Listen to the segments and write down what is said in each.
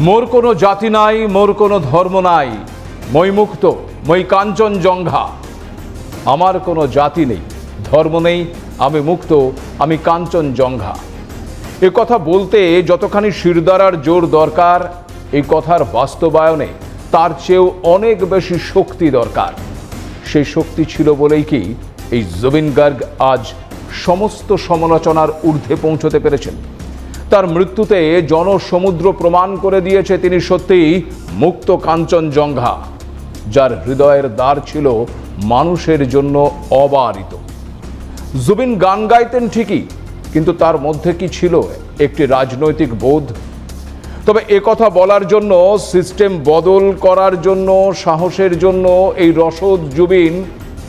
মোর কোনো জাতি নাই, মোর কোনো ধর্ম নাই। মই মুক্ত মই কাঞ্চন জঙ্ঘা। আমার কোনো জাতি নেই, ধর্ম নেই, আমি মুক্ত, আমি কাঞ্চন জঙ্ঘা। এ কথা বলতে যতখানি শিরদারার জোর দরকার এই কথার বাস্তবায়নে তার চেয়েও অনেক বেশি শক্তি দরকার। সেই শক্তি ছিল বলেই কি এই জুবিন গার্গ আজ সমস্ত সমালোচনার ঊর্ধ্বে পৌঁছতে পেরেছেন। তার মৃত্যুতে জনসমুদ্র প্রমাণ করে দিয়েছে তিনি সত্যিই মুক্ত কাঞ্চন জঙ্ঘা, যার হৃদয়ের দ্বার ছিল মানুষের জন্য অবারিত। জুবিন গান গাইতেন ঠিকই, কিন্তু তার মধ্যে কি ছিল একটি রাজনৈতিক বোধ? তবে কথা বলার জন্য, সিস্টেম বদল করার জন্য, সাহসের জন্য এই রসদ জুবিন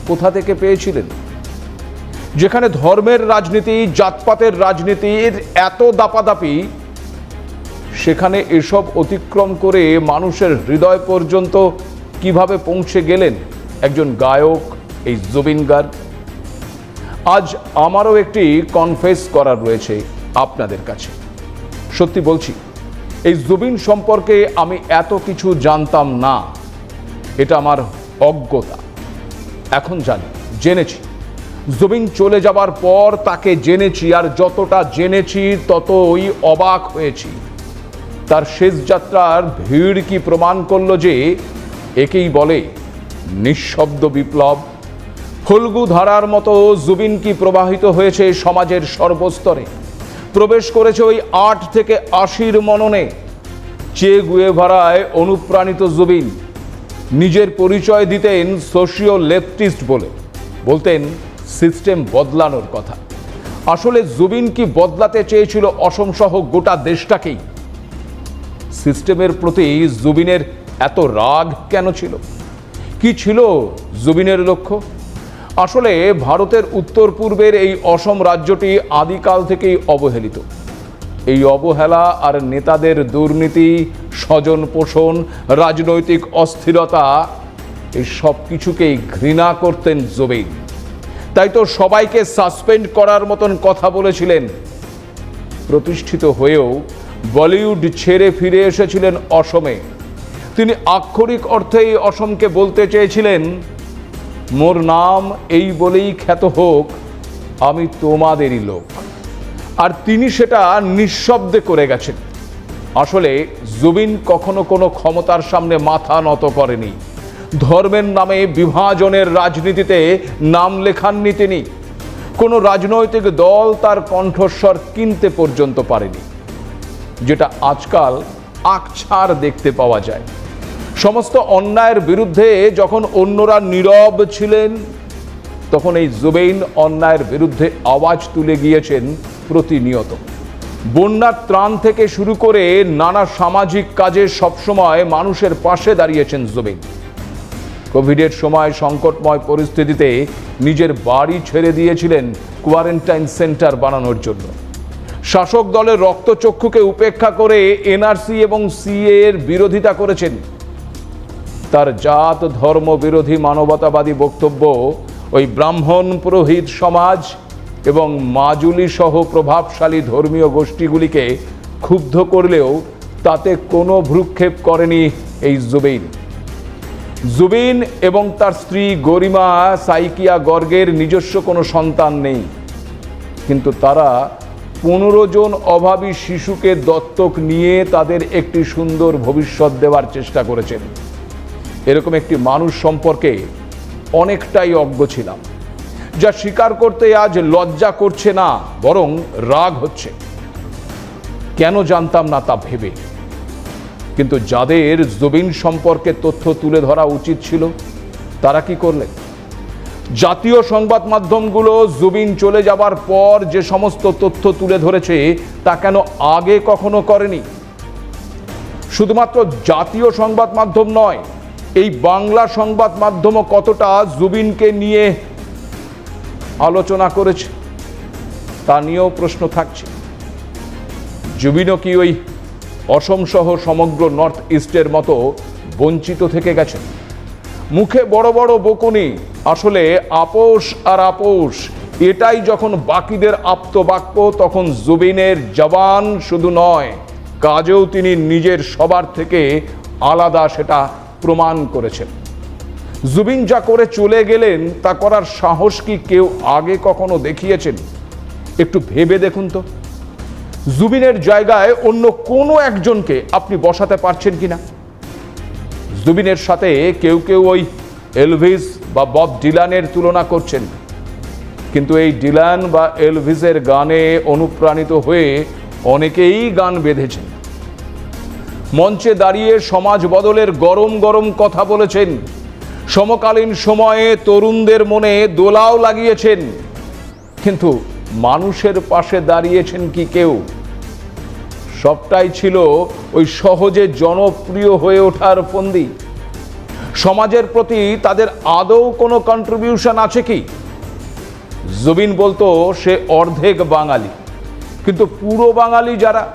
কোথা থেকে পেয়েছিলেন? যেখানে ধর্মের রাজনীতি, জাতপাতের রাজনীতির এত দাপাদাপি, সেখানে এসব অতিক্রম করে মানুষের হৃদয় পর্যন্ত কীভাবে পৌঁছে গেলেন একজন গায়ক, এই জুবিন গার্গ আজ আমারও একটি কনফেস করার রয়েছে আপনাদের কাছে। সত্যি বলছি, এই জুবিন সম্পর্কে আমি এত কিছু জানতাম না। এটা আমার অজ্ঞতা। এখন জানি, জেনেছি। জুবিন চলে যাবার পর তাকে জেনেছি, আর যতটা জেনেছি ততই অবাক হয়েছি। তার শেষ যাত্রার ভিড় কি প্রমাণ করল যে একেই বলে নিঃশব্দ বিপ্লব। ফল্গু ধারার মতো জুবিন কি প্রবাহিত হয়েছে সমাজের সর্বস্তরে? প্রবেশ করেছে ওই আট থেকে আশির মননে। চে গুয়ে ভাড়ায় অনুপ্রাণিত জুবিন। নিজের পরিচয় দিতেন সোশিও লেফটিস্ট বলে। বলতেন সিস্টেম বদলানোর কথা। আসলে জুবিন কি বদলাতে চেয়েছিল অসমসহ গোটা দেশটাকেই? সিস্টেমের প্রতি জুবিনের এত রাগ কেন ছিল? কি ছিল জুবিনের লক্ষ্য? আসলে ভারতের উত্তর পূর্বের এই অসম রাজ্যটি আদিকাল থেকেই অবহেলিত। এই অবহেলা আর নেতাদের দুর্নীতি, স্বজন পোষণ, রাজনৈতিক অস্থিরতা এই সব কিছুকেই ঘৃণা করতেন জুবিন। তাই তো সবাইকে সাসপেন্ড করার মতন কথা বলেছিলেন। প্রতিষ্ঠিত হয়েও বলিউড ছেড়ে ফিরে এসেছিলেন অসমে। তিনি আক্ষরিক অর্থেই অসমকে বলতে চেয়েছিলেন, মোর নাম এই বলেই খ্যাত হোক, আমি তোমাদেরই লোক। আর তিনি সেটা নিঃশব্দে করে গেছেন। আসলে জুবিন কখনো কোনো ক্ষমতার সামনে মাথা নত করেনি। ধর্মের নামে বিভাজনের রাজনীতিতে নাম লেখাননি তিনি। কোনো রাজনৈতিক দল তার কণ্ঠস্বর কিনতে পর্যন্ত পারেনি। যেটা আজকাল আকছার দেখতে পাওয়া যায়। সমস্ত অন্যায়ের বিরুদ্ধে যখন অন্যরা নীরব ছিলেন, তখন এই জুবেইন অন্যায়ের বিরুদ্ধে আওয়াজ তুলে গিয়েছেন প্রতিনিয়ত। বন্যার ত্রাণ থেকে শুরু করে নানা সামাজিক কাজে সবসময় মানুষের পাশে দাঁড়িয়েছেন জুবেইন। কোভিডের সময় সংকটময় পরিস্থিতিতে নিজের বাড়ি ছেড়ে দিয়েছিলেন কোয়ারেন্টাইন সেন্টার বানানোর জন্য। শাসক দলের রক্তচক্ষুকে উপেক্ষা করে এনআরসি এবং সিএ এর বিরোধিতা করেছেন। তার জাত, ধর্ম বিরোধী মানবতাবাদী বক্তব্য ওই ব্রাহ্মণ পুরোহিত সমাজ এবং মাজুলি সহ প্রভাবশালী ধর্মীয় গোষ্ঠীগুলিকে ক্ষুব্ধ করলেও তাতে কোনো ভ্রুক্ষেপ করেনি এই জুবেইন জুবিন এবং তার স্ত্রী গরিমা সাইকিয়া গর্গের নিজস্ব কোনো সন্তান নেই। কিন্তু তারা পনেরো জন অভাবী শিশুকে দত্তক নিয়ে তাদের একটি সুন্দর ভবিষ্যৎ দেওয়ার চেষ্টা করেছেন। এরকম একটি মানুষ সম্পর্কে অনেকটাই অজ্ঞ ছিলাম। যা স্বীকার করতে আজ লজ্জা করছে না, বরং রাগ হচ্ছে। কেন জানতাম না তা ভেবে? কিন্তু যাদের জুবিন সম্পর্কে তথ্য তুলে ধরা উচিত ছিল, তারা কি করলেন? জাতীয় সংবাদ মাধ্যমগুলো জুবিন চলে যাবার পর যে সমস্ত তথ্য তুলে ধরেছে, তা কেন আগে কখনো করেনি? শুধুমাত্র জাতীয় সংবাদ মাধ্যম নয়, এই বাংলা সংবাদ মাধ্যমও কতটা জুবিনকে নিয়ে আলোচনা করেছে, তা নিয়েও প্রশ্ন থাকছে। জুবিনও কি ওই অসম সহ সমগ্র নর্থ ইস্টের মতো বঞ্চিত থেকে গেছেন। মুখে বড় বড় বকুনি, আসলে আপোষ আর আপোষ, এটাই যখন বাকিদের আপ্তবাক্য, তখন জুবিনের জবান শুধু নয়, কাজেও তিনি নিজের সবার থেকে আলাদা সেটা প্রমাণ করেছেন। জুবিন যা করে চলে গেলেন, তা করার সাহস কি কেউ আগে কখনো দেখিয়েছেন? একটু ভেবে দেখুন তো। জুবিনের জায়গায় অন্য কোনো একজনকে আপনি বসাতে পারছেন কিনা? জুবিনের সাথে কেউ কেউ ওই এলভিস বা বব ডিলানের তুলনা করছেন। কিন্তু এই ডিলান বা এলভিসের গানে অনুপ্রাণিত হয়ে অনেকেই গান বেঁধেছেন। মঞ্চে দাঁড়িয়ে সমাজ বদলের গরম গরম কথা বলেছেন। সমকালীন সময়ে তরুণদের মনে দোলাও লাগিয়েছেন। কিন্তু মানুষের পাশে দাঁড়িয়েছেন কি কেউ? সবটাই ছিল ওই সহজে জনপ্রিয় হয়ে ওঠার ফন্দি। সমাজের প্রতি তাদের আদৌ কোনো কন্ট্রিবিউশন আছে কি? জুবিন বলতো, সে অর্ধেক বাঙালি। কিন্তু পুরো বাঙালি যারা,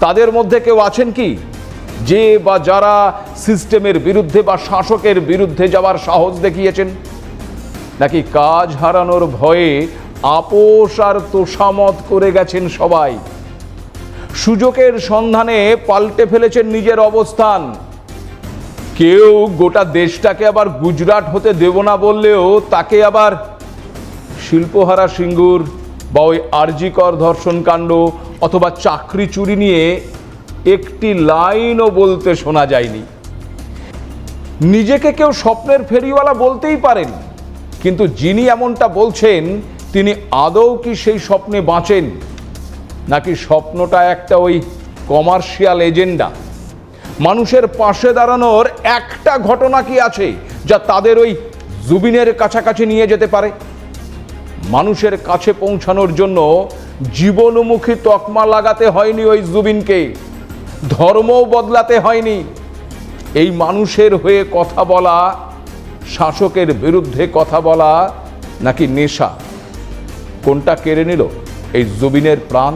তাদের মধ্যে কেউ আছেন কি? যে বা যারা সিস্টেমের বিরুদ্ধে বা শাসকের বিরুদ্ধে যাওয়ার সাহস দেখিয়েছেন। নাকি কাজ হারানোর ভয়ে আপোষ আর তোষামত করে গেছেন সবাই? সুযোগের সন্ধানে পাল্টে ফেলেছেন নিজের অবস্থান। কেউ গোটা দেশটাকে আবার গুজরাট হতে দেব না বললেও তাকে আবার শিল্পহারা সিঙ্গুর বা ওই আরজিকর ধর্ষণ কাণ্ড অথবা চাকরি চুরি নিয়ে একটি লাইনও বলতে শোনা যায়নি। নিজেকে কেউ স্বপ্নের ফেরিওয়ালা বলতেই পারেন, কিন্তু যিনি এমনটা বলছেন, তিনি আদৌ কি সেই স্বপ্নে বাঁচেন? নাকি স্বপ্নটা একটা ওই কমার্শিয়াল এজেন্ডা? মানুষের পাশে দাঁড়ানোর একটা ঘটনা কি আছে যা তাদের ওই জুবিনের কাছাকাছি নিয়ে যেতে পারে? মানুষের কাছে পৌঁছানোর জন্য জীবনমুখী তকমা লাগাতে হয়নি ওই জুবিনকে। ধর্মও বদলাতে হয়নি। এই মানুষের হয়ে কথা বলা, শাসকের বিরুদ্ধে কথা বলা নাকি নেশা? কোনটা কেড়ে নিল? এই জুবিনের প্রাণ